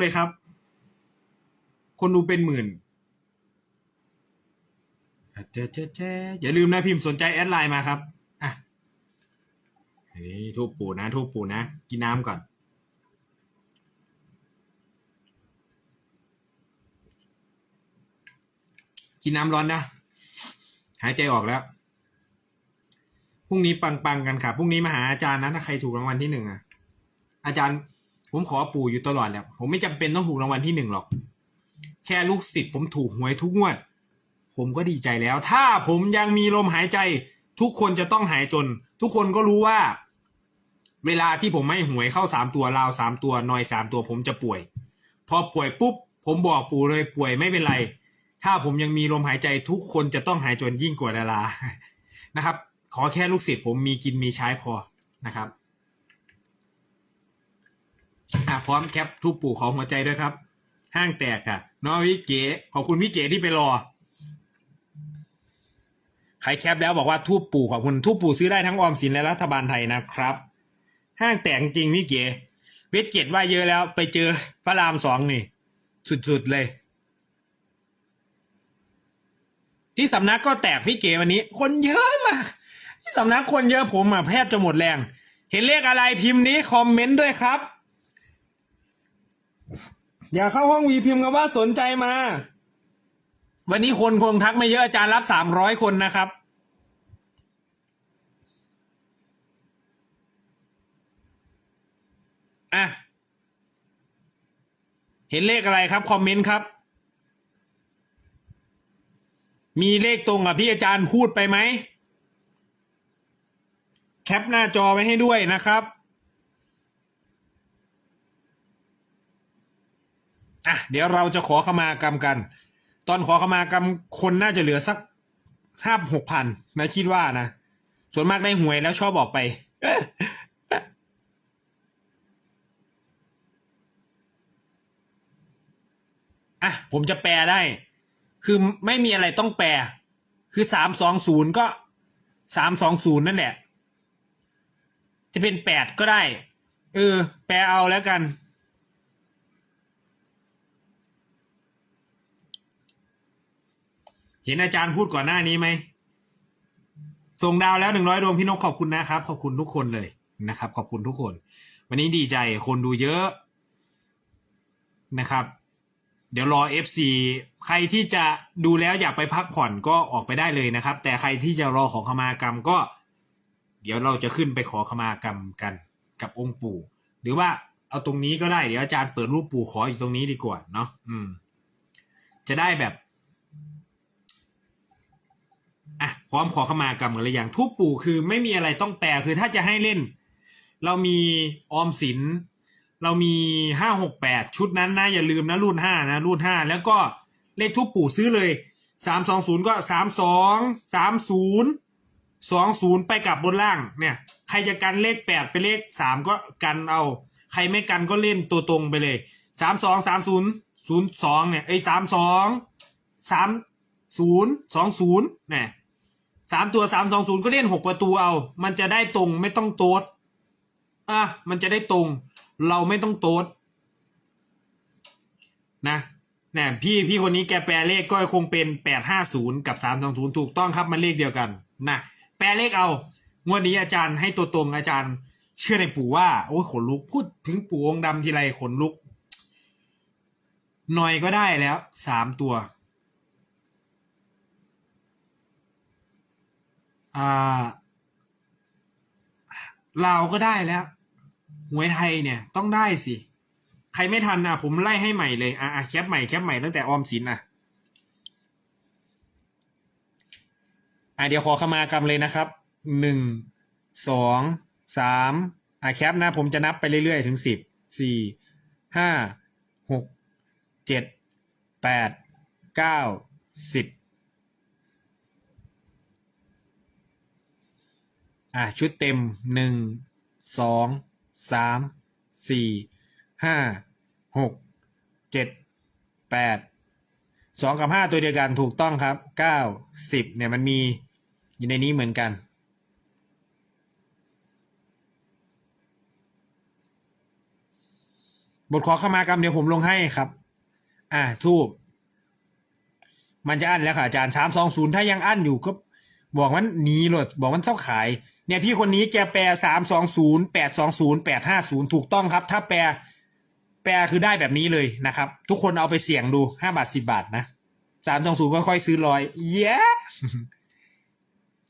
เลยครับ คนดูเป็นหมื่นเจ๊เจ๊เจ๊อย่าลืมนะพิมพ์สนใจแอดไลน์มาครับอะนี่ทูบปู่นะทูบปู่นะ กินน้ำก่อนกินน้ำร้อนนะ หายใจออกแล้ว พรุ่งนี้ปังๆกันค่ะ พรุ่งนี้มาหาอาจารย์นะถ้าใครถูกรางวัลที่หนึ่งอะ อาจารย์ ผมขอปู่อยู่ตลอดแหละผมไม่จำเป็นต้องถูกรางวัลที่หนึ่งหรอก แค่ลูกศิษย์ผมถูกหวยทุกงวด ผมก็ดีใจแล้ว ถ้าผมยังมีลมหายใจ ทุกคนจะต้องหายจน ทุกคนก็รู้ว่า เวลาที่ผมไม่หวยเข้าสามตัวราวสามตัวนอยสามตัวผมจะป่วย พอป่วยปุ๊บ ผมบอกปู่เลยป่วยไม่เป็นไร ถ้าผมยังมีลมหายใจ ทุกคนจะต้องหายจนยิ่งกว่าดารานะครับ ขอแค่ลูกศิษย์ผมมีกินมีใช้พอนะครับ พร้อมแคปทุกปู่ของหัวใจด้วยครับ ห้างแตกอะน้องพี่เก๋ขอบคุณพี่เก๋ที่ไปรอใครแคปแล้วบอกว่าทูบปู่ขอบคุณทูบปู่ซื้อได้ทั้งออมสินและรัฐบาลไทยนะครับ ห้างแตกจริงพี่เก๋เวทเกตว่าเยอะแล้วไปเจอพระรามสองนี่ สุดๆเลย ที่สำนักก็แตกพี่เก๋วันนี้ คนเยอะมากที่สำนักคนเยอะผมอะแทบจะหมดแรง เห็นเลขอะไรพิมพ์นี้คอมเมนต์ด้วยครับ อย่าเข้าห้องวีพิมพ์กันว่าสนใจมา วันนี้คนคงทักไม่เยอะอาจารย์รับสามร้อยคนนะครับ อะ เห็นเลขอะไรครับ คอมเมนต์ครับ มีเลขตรงกับที่อาจารย์พูดไปไหม แคปหน้าจอไว้ให้ด้วยนะครับ อะเดี๋ยวเราจะขอขมากรรมกัน ตอนขอขมากรรมคนน่าจะเหลือสักห้าหกพันนะคิดว่านะ ส่วนมากได้หวยแล้วชอบบอกไปอะผมจะแปลได้ คือไม่มีอะไรต้องแปล คือสามสองศูนย์ก็สามสองศูนย์นั่นแหละ จะเป็นแปดก็ได้ เออ แปลเอาแล้วกัน เห็นอาจารย์พูดก่อนหน้านี้ไหม ส่งดาวแล้วหนึ่งร้อยดวงพี่นกขอบคุณนะครับ ขอบคุณทุกคนเลยนะครับ ขอบคุณทุกคน วันนี้ดีใจคนดูเยอะนะครับ เดี๋ยวรอ FC ใครที่จะดูแล้วอยากไปพักผ่อนก็ออกไปได้เลยนะครับ แต่ใครที่จะรอขอขมากรรมก็ เดี๋ยวเราจะขึ้นไปขอขมากรรมกันกับองค์ปู่ หรือว่าเอาตรงนี้ก็ได้ เดี๋ยวอาจารย์เปิดรูปปู่ขออยู่ตรงนี้ดีกว่าเนาะอืม จะได้แบบ อะพร้อมขอขมากรรมกันเลยอย่างทุบปู่คือไม่มีอะไรต้องแปลคือถ้าจะให้เล่น เรามีออมสิน เรามีห้าหกแปดชุดนั้นนะอย่าลืมนะรุ่นห้านะรุ่นห้าแล้วก็เลขทุบปู่ซื้อเลยสามสองศูนย์ก็สามสองสามศูนย์สองศูนย์ไปกลับบนล่างเนี่ย ใครจะกันเลขแปดไปเลขสามก็กันเอา ใครไม่กันก็เล่นตัวตรงไปเลยสามสองสามศูนย์ศูนย์สองเนี่ยไอ้สามสองสามศูนย์สองศูนย์เนี่ย สามตัวสามสองศูนย์ก็เล่นหกประตูเอา มันจะได้ตรงไม่ต้องโต๊ดอะมันจะได้ตรง เราไม่ต้องโต๊ดนะนี่พี่พี่คนนี้แกแปลเลขก็คงเป็นแปดห้าศูนย์กับสามสองศูนย์ถูกต้องครับมันเลขเดียวกันนะแปลเลขเอางวดนี้อาจารย์ให้ตัวตรงอาจารย์ เชื่อในปู่ว่าโอ้ยขนลุกพูดถึงปู่องค์ดำทีไรขนลุกหน่อยก็ได้แล้วสามตัว อ่าก็ได้แล้วหวยไทยเนี่ยต้องได้สิ ใครไม่ทันนะผมไล่ให้ใหม่เลย อะแคปใหม่แคปใหม่ตั้งแต่ออมสินอะอะเดี๋ยวขอขมากรรมเลยนะครับ หนึ่ง สอง สามอะแคปนะ ผมจะนับไปเรื่อยๆ ถึงสิบ สี่ ห้า หก เจ็ด แปด เก้า สิบ อะชุดเต็มหนึ่งสองสามสี่ห้าหกเจ็ดแปดสองกับห้าตัวเดียวกันถูกต้องครับเก้าสิบเนี่ยมันมีอยู่ในนี้เหมือนกันบทขอขมากรรมเดี๋ยวผมลงให้ครับ อ่าทูบมันจะอั้นแล้วค่ะอาจารย์สามสองศูนย์ถ้ายังอั้นอยู่ก็บอกมันหนีเลยบอกมันต้องขาย เนี่ยพี่คนนี้แกแปลสามสองศูนย์แปดสองศูนย์แปดห้าศูนย์ถูกต้องครับ ถ้าแปลแปลคือได้แบบนี้เลยนะครับ ทุกคนเอาไปเสี่ยงดูห้าบาทสิบาทนะสามสองศูนย์ก็ค่อยซื้อร้อยเย้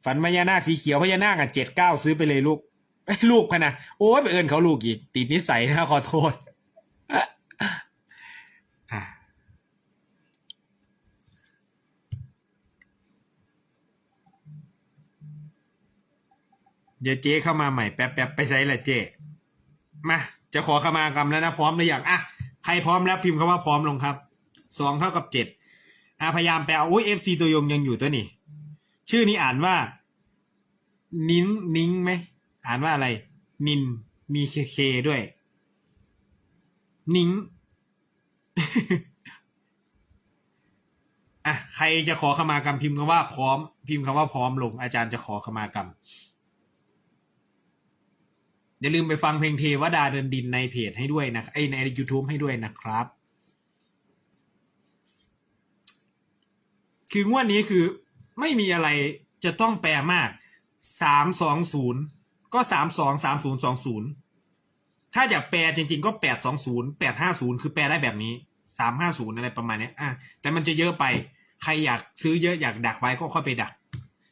ฝันพญานาคสีเขียวพญานาคอะเจ็ดเก้าซื้อไปเลยลูก ลูกพะนะโอ้ยไปเอินเขาลูกอีกติดนิสัยนะขอโทษ อะ เดี๋ยวเจ๊เข้ามาใหม่แป๊บแป๊บไปใส่ละเจ๊มาจะขอขมากรรมแล้วนะพร้อมหรือยังอะใครพร้อมแล้วพิมพ์คำว่าพร้อมลงครับสองเท่ากับเจ็ดอะพยายามไปเอาอุ้ยเอฟซีตัวยงยังอยู่ตัวนี่ชื่อนี้อ่านว่า นิ้นนิ้งไหมอ่านว่าอะไร นินมีเคเคด้วย นิ้งอะใครจะขอขมากรรมพิมพ์คำว่าพร้อม พิมพ์คำว่าพร้อมลง อาจารย์จะขอขมากรรม อย่าลืมไปฟังเพลงเทวดาเดินดินในเพจให้ด้วยนะไอใน YouTube ให้ด้วยนะครับ คืองวดนี้คือไม่มีอะไรจะต้องแปลมากสามสองศูนย์ก็สามสองสามศูนย์สองศูนย์ถ้าอยากแปลจริง ๆ ก็แปดสองศูนย์แปดห้าศูนย์คือแปลได้แบบนี้สามห้าศูนย์อะไรประมาณนี้อะแต่มันจะเยอะไป ใครอยากซื้อเยอะอยากดักไว้ก็ค่อยไปดัก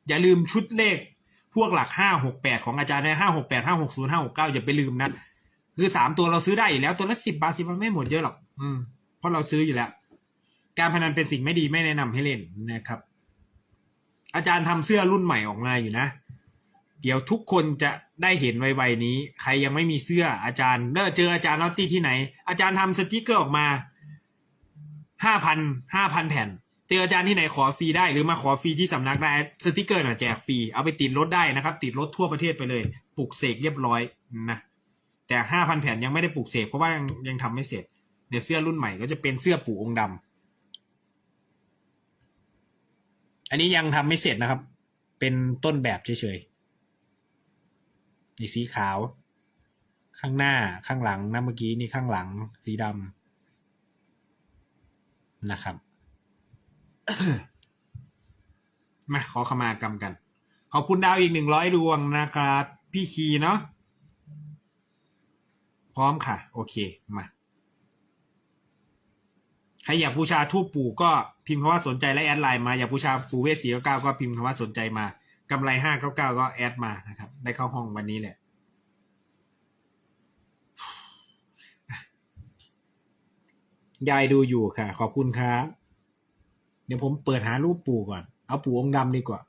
อย่าลืมชุดเลข พวกหลักห้าหกแปดของอาจารย์ในห้าหกแปดห้าหกศูนย์ห้าหกเก้าอย่าไปลืมนะคือสามตัวเราซื้อได้อยู่แล้วตัวละสิบบาทสิบบาทไม่หมดเยอะหรอก อืมเพราะเราซื้ออยู่แล้ว การพนันเป็นสิ่งไม่ดีไม่แนะนำให้เล่นนะครับ อาจารย์ทำเสื้อรุ่นใหม่ออกมาอยู่นะ เดี๋ยวทุกคนจะได้เห็นไวๆนี้ ใครยังไม่มีเสื้ออาจารย์เด้อเจออาจารย์นอตตี้ที่ไหน อาจารย์ทำสติกเกอร์ออกมาห้าพันห้าพันแผ่น เจออาจารย์ที่ไหนขอฟรีได้หรือมาขอฟรีที่สำนักได้สติกเกอร์น่ะแจกฟรีเอาไปติดรถได้นะครับ ติดรถทั่วประเทศไปเลยปลูกเสกเรียบร้อยนะแต่ห้าพันแผ่นยังไม่ได้ปลูกเสกเพราะว่ายังยังทำไม่เสร็จเดี๋ยวเสื้อรุ่นใหม่ก็จะเป็นเสื้อปู่องค์ดำอันนี้ยังทำไม่เสร็จนะครับ เป็นต้นแบบเฉยๆนี่สีขาว ข้างหน้าข้างหลังนะเมื่อกี้นี่ข้างหลังสีดำนะครับ มาขอขมากรรมกัน ขอบคุณดาวอีกหนึ่งร้อยดวงนะครับ พี่คีเนาะพร้อมค่ะ โอเคมาใครอยากบูชาทูปปู่ก็พิมพ์คำว่าสนใจและแอดไลน์มาอยากบูชาปู่เวสสีเก้าก็พิมพ์คำว่าสนใจมากำไรห้าเก้าเก้าก็แอดมานะครับ ได้เข้าห้องวันนี้แหละยายดูอยู่ค่ะ ขอบคุณครับ เดี๋ยวผมเปิดหารูปปู่ก่อน เอาปู่องค์ดำดีกว่า